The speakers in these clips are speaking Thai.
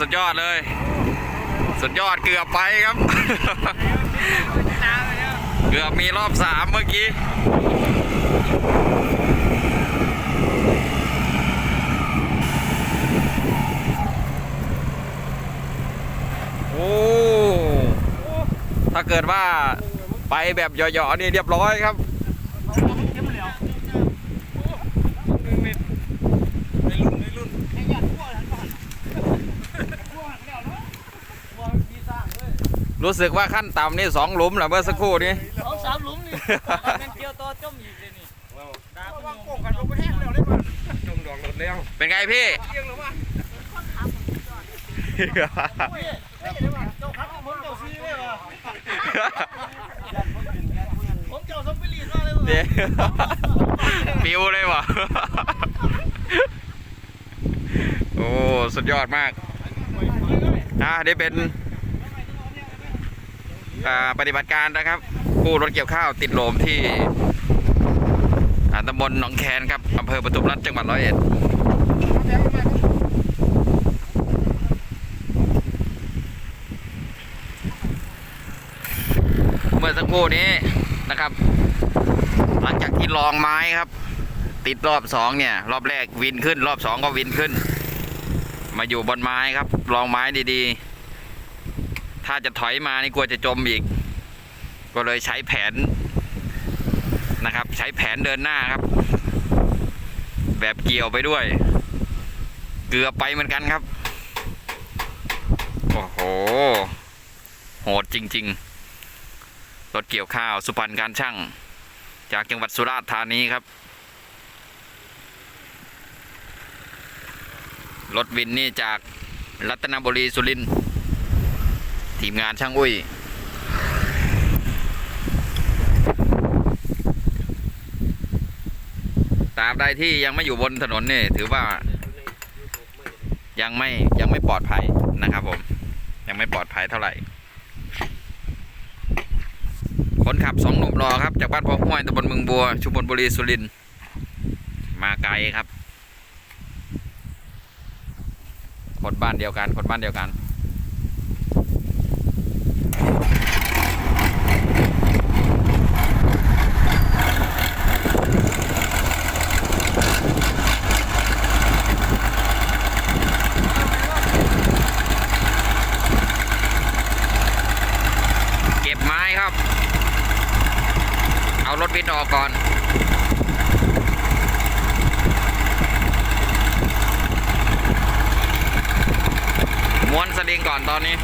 สุดยอดเลย สุดยอดเกือบไปครับ เกือบมีรอบสามเมื่อกี้โอ้ถ้าเกิดว่าไปแบบหยาะๆนี่เรียบร้อยครับ รู้สึกว่าขั้นต่ำนี่สองหลุมเหรอเมื่อสักครู่นี้สองสามหลุมนี่มันเกี่ยวต่อจมอีกเลยนี่ดาบมันโกกันลงไปแห้งแล้วเลยมันจมดอกหลดแล้วเป็นไงพี่เลี้ยงแล้วว่าเฮ้ยเดี๋ยวว่าเจ้าครับผมเจ้าซีเลยว่ะผมเจ้าสมบิลีมาเลยว่ะเดี๋ยวปิวเลยวะโอ้ สุดยอดมากอ่านี่เป็นอ่า ปฏิบัติการนะครับกู้รถเกี่ยวข้าวติดลมที่อ่าตำบลหนองแคนครับอำเภอปทุมรัฐจังหวัดร้อยเอ็ดเมื่อสักครู่นี้นะครับ หลังจากที่ลองไม้ครับ ติดรอบสองเนี่ย รอบแรกวินขึ้น รอบสองก็วินขึ้น มาอยู่บนไม้ครับ ลองไม้ดีๆ ถ้าจะถอยมานี่กลัวจะจมอีก ก็เลยใช้แผนนะครับ ใช้แผนเดินหน้าครับ แบบเกี่ยวไปด้วย เกือบไปเหมือนกันครับ โอ้โห โหดจริง ๆ รถเกี่ยวข้าวสุพรรณการช่างจากจังหวัดสุราษฎร์ธานีครับ รถวินนี่จากรัตนบุรีสุรินทร์ ทีมงานช่างอุ้ย ตาบใดที่ยังไม่อยู่บนถนนนี่ถือว่า ยังไม่ยังไม่ปลอดภัยนะครับผม ยังไม่ปลอดภัยเท่าไหร่ คนขับสองหนุ่มรอครับ จากบ้านพ่อห้วยตำบลเมืองบัว ชุมพลบุรีสุรินมาไกลครับ คนบ้านเดียวกัน คนบ้านเดียวกัน เก็บไม้ครับ เอารถวินออกก่อน ม้วนสลิง ก่อนตอนนี้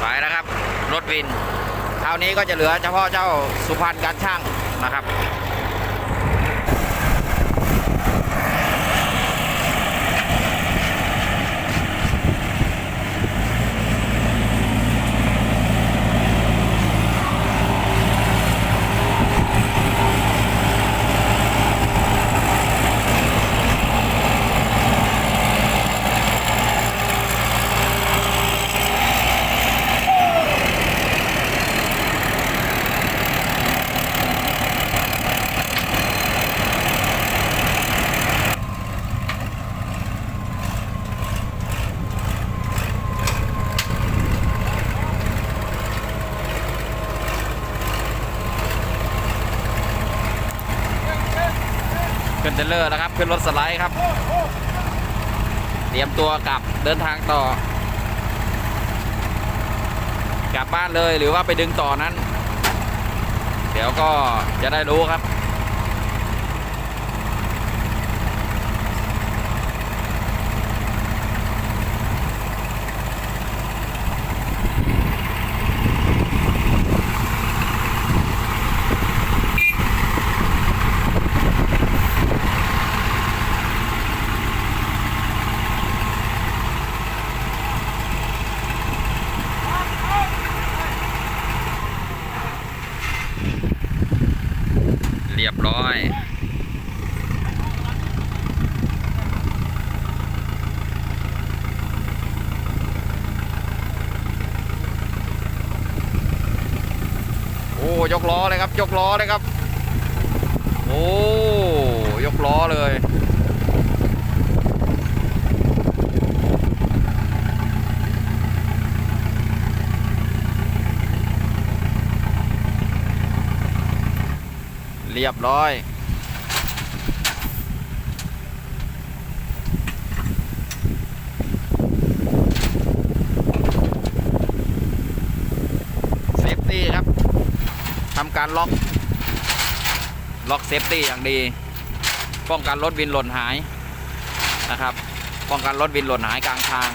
ไปแล้วครับ รถวินคราว นี้ก็จะเหลือเฉพาะเจ้าสุพรรณการช่างนะครับ นเทนเลอร์แล้วครับ ขึ้นรถสไลด์ครับ เตรียมตัวกลับเดินทางต่อ กลับบ้านเลยหรือว่าไปดึงต่อนั้น เดี๋ยวก็จะได้รู้ครับ ร้อยโอ้ยกล้อเลยครับ ยกล้อเลยครับ โอ้ยกล้อเลย เรียบร้อย เซฟตี้ครับทำการล็อก ล็อกเซฟตี้อย่างดี ป้องกันรถวินหล่นหายนะครับ ป้องกันรถวินหล่นหายกลางทาง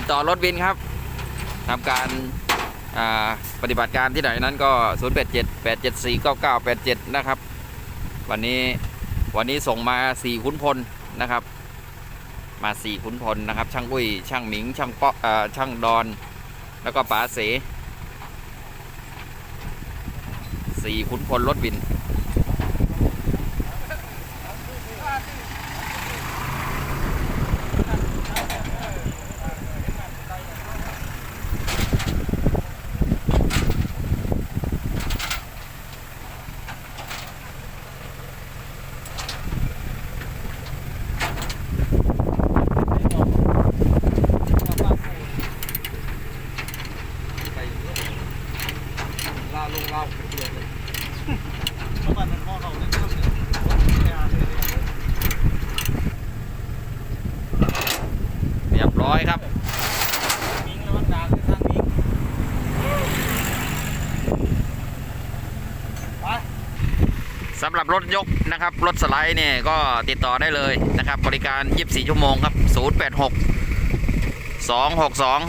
ติดต่อรถวินครับทำการาปฏิบัติการที่ไหนนั้นก็ 0 8 7 8 7 4 9 9 8 7 นะครับ วันนี้วันนี้ส่งมา 4 ขุนพลนะครับ มา 4 ขุนพลนะครับ ช่างอุ้ย ช่างหมิง ช่างเปาะอ่าช่างดอน แล้วก็ป๋าเสสี่ขุนพลรถวิน ลาลงลาเดียวเลย เขาปั่นมันพ่อเขาเนี่ยเขาเนี่ย เร้อยครับสำหรับรถยกนะครับ รถสไลด์เนี่ยก็ติดต่อได้เลยนะครับ บริการ 24 ชั่วโมงครับ 086 262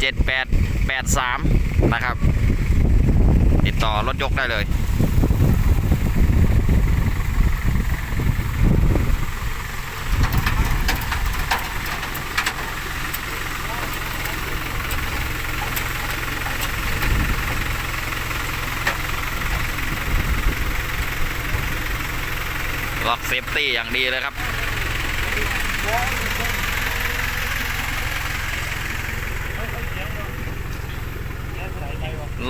7883 นะครับ ติดต่อรถยกได้เลย ล็อกเซฟตี้อย่างดีเลยครับ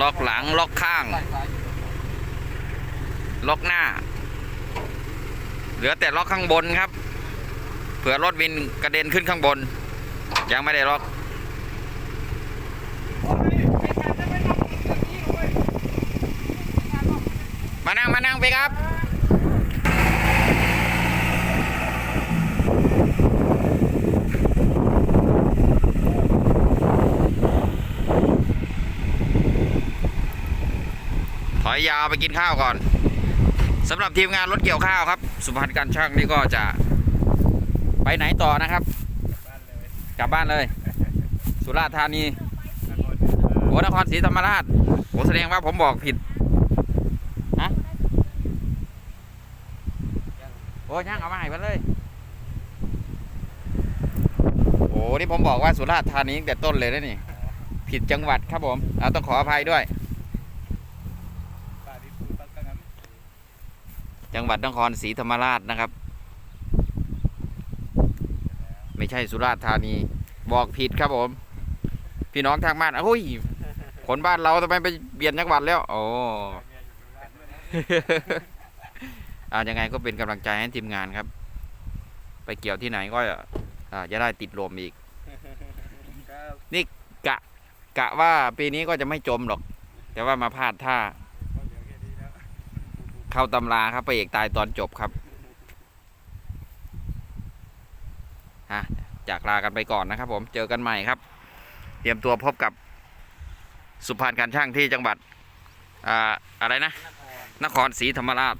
ล็อกหลัง ล็อกข้าง ล็อกหน้า เหลือแต่ล็อกข้างบนครับ เผื่อรถวินกระเด็นขึ้นข้างบน ยังไม่ได้ล็อกมานั่งมานั่งไปครับ ถ อยยาวไปกินข้าวก่อนสำหรับทีมงานรถเกี่ยวข้าวครับ สุพรรณการช่างนี่ก็จะไปไหนต่อนะครับ กลับบ้านเลย สุราษฎร์ธานีโอ้นครศรีธรรมราชโอ้แสดงว่าผมบอกผิดฮะโอ้ย่างเอามาให้มันเลยโอ้นี่ผมบอกว่าสุราษฎร์ธานีแต่ต้นเลยนะนี่ ผิดจังหวัดครับผมเอาต้องขออภัยด้วย จังหวัดนครศรีธรรมราชนะครับ ไม่ใช่สุราษฎร์ธานี บอกผิดครับผม พี่น้องทางบ้านโอ้ยคนบ้านเราทำไมไปเปลี่ยนจังหวัดแล้ว โอ้อายังไงก็เป็นกำลังใจให้ทีมงานครับ ไปเกี่ยวที่ไหนก็อ่าจะได้ติดลมอีก นี่กะ กะว่าปีนี้ก็จะไม่จมหรอก แต่ว่ามาพลาดท่า เข้าตำราครับพระเอกตายตอนจบครับฮะจากลากันไปก่อนนะครับผมเจอกันใหม่ครับ เตรียมตัวพบกับสุพรรณการช่างที่จังหวัดอ่าอะไรนะ นครศรีธรรมราช